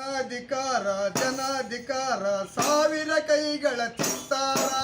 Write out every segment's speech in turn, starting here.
ಜನಾಧಿಕಾರ ಜನಾಧಿಕಾರ ಸಾವಿರ ಕೈಗಳ ಚಿತ್ತಾರ.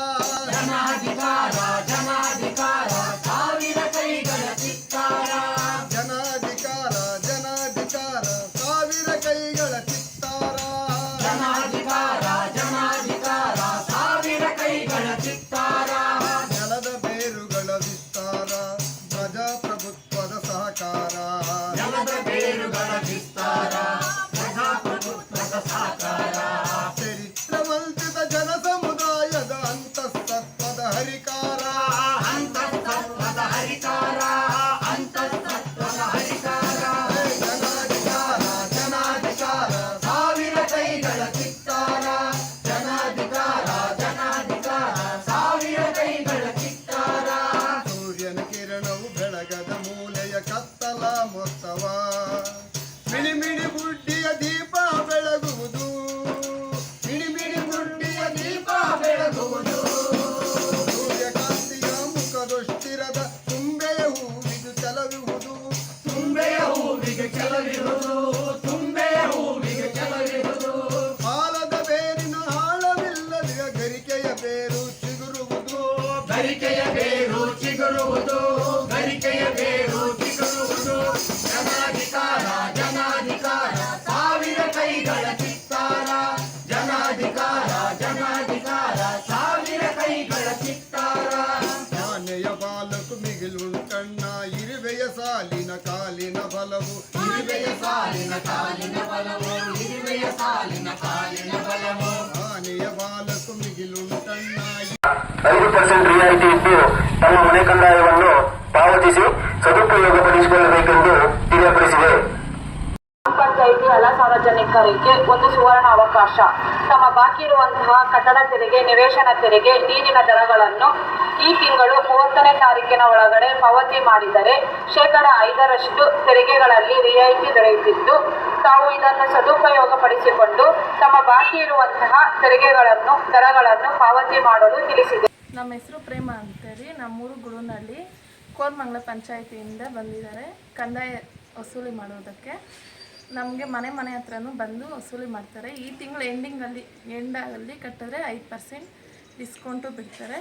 ಬೆಳಗದ ಮೂಲೆಯ ಕತ್ತಲ ಮೊತ್ತವ. ಮಿಣಿಮಿಣಿ ಬುಡ್ಡಿಯ ದೀಪ ಬೆಳಗುವುದು. ಮಿಣಿಮಿಣಿ ಬುಡ್ಡಿಯ ದೀಪ ಬೆಳಗುವುದು. ಸೂರ್ಯಕಾಂತಿಯ ಮುಖದೊಷ್ಟಿರದ ತುಂಬೆಯ ಹೂವಿಗೆ ಚಲವಿಹುದು ತುಂಬೆಯ ಹೂವಿಗೆ ಚಲವಿರುವುದು ತುಂಬೆಯ ಹೂವಿಗೆ ಚಲವಿರುವುದು ಹಾಲದ ಬೇರಿನ ಆಳವಿಲ್ಲದ ಗರಿಕೆಯ ಬೇರು ಚಿಗುರುವುದು. ಗರಿಕೆಯ ಬೇರು ಚಿಗುರುವುದು. ಮಿಗಿಲುಂಟಣ್ಣ ಇರುವೆಯ ಸಾಲಿನ ಕಾಲಿನ ಬಲವು ಇರುವೆಯ ಸಾಲಿನ ಕಾಲಿನ ಬಲವು ಇರುವೆಯ ಸಾಲಿನ ಕಾಲಿನ ಬಲವು ಆನೆಯ ಬಾಲಕು ಮಿಗಿಲುಂಟಣ್ಣ ಐದು ಪರ್ಸೆಂಟ್ ರಿಯಾಯಿತಿ ಇದ್ದು ತಮ್ಮ ಮನೆ ಕಂದಾಯವನ್ನು ಪಾವತಿಸಿ ಸದುಪಯೋಗಪಡಿಸಿಕೊಳ್ಳಬೇಕೆಂದು ತಿಳಿಯಪಡಿಸಿದೆ ಪಂಚಾಯಿತಿ ಎಲ್ಲ ಸಾರ್ವಜನಿಕರಿಗೆ ಒಂದು ಸುವರ್ಣ ಅವಕಾಶ ತಮ್ಮ ಬಾಕಿ ಇರುವಂತಹ ಕಟ್ಟಡ ತೆರಿಗೆ, ನಿವೇಶನ ತೆರಿಗೆ, ನೀರಿನ ದರಗಳನ್ನು ಈ ತಿಂಗಳು ಮೂವತ್ತನೇ ತಾರೀಕಿನ ಒಳಗಡೆ ಪಾವತಿ ಮಾಡಿದರೆ ಶೇಕಡ ಐದರಷ್ಟು ತೆರಿಗೆಗಳಲ್ಲಿ ರಿಯಾಯಿತಿ ದೊರೆಯುತ್ತಿದ್ದು, ತಾವು ಇದನ್ನು ಸದುಪಯೋಗಪಡಿಸಿಕೊಂಡು ತಮ್ಮ ಬಾಕಿ ಇರುವಂತಹ ತೆರಿಗೆಗಳನ್ನು, ದರಗಳನ್ನು ಪಾವತಿ ಮಾಡಲು ತಿಳಿಸಿದೆ. ನಮ್ಮ ಹೆಸರು ಪ್ರೇಮ ಅಂತೇಳಿ. ನಮ್ಮೂರು ಗುಡುನಹಳ್ಳಿ ಕೋರ್ಮಂಗ್ಲ ಪಂಚಾಯಿತಿಯಿಂದ ಬಂದಿದ್ದಾರೆ. ಕಂದಾಯ ವಸೂಲಿ ಮಾಡೋದಕ್ಕೆ ನಮಗೆ ಮನೆ ಮನೆ ಹತ್ರನೂ ಬಂದು ವಸೂಲಿ ಮಾಡ್ತಾರೆ. ಈ ತಿಂಗಳು ಎಂಡಿಂಗಲ್ಲಿ ಎಂಡಲ್ಲಿ ಕಟ್ಟಿದ್ರೆ ಐದು ಪರ್ಸೆಂಟ್ ಡಿಸ್ಕೌಂಟು ಬಿಡ್ತಾರೆ.